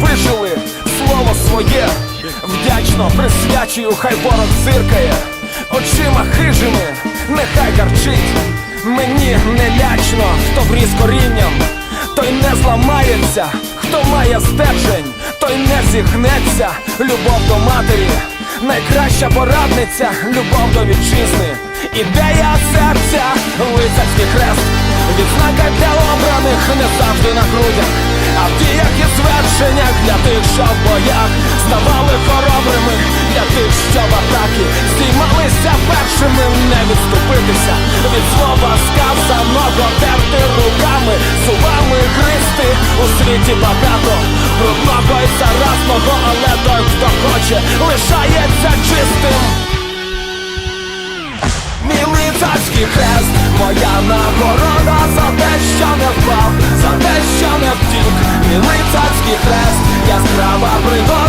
вижили, слово своє. Вдячно присвячую, хай ворог зиркає, очима хижими, нехай гарчить. Мені не лячно, хто вріс корінням, той не зламається, хто має стержень, той не зігнеться, любов до матері, найкраща порадниця, любов до вітчизни, ідея серця, лицарський хрест. Відзнака для обраних. Не завжди на грудях, а в діях і звершеннях для тих, що в боях ставали хоробрими, для тих, що в атаки здіймалися першими, не відступитися від слова сказаного, терти руками, зубами гристи у світі багато брудного і заразного, але той, хто хоче, лишається чистим. Мій лицарський хрест, моя нагорода за те, що не впав, за те, що не втік, мій лицарський хрест,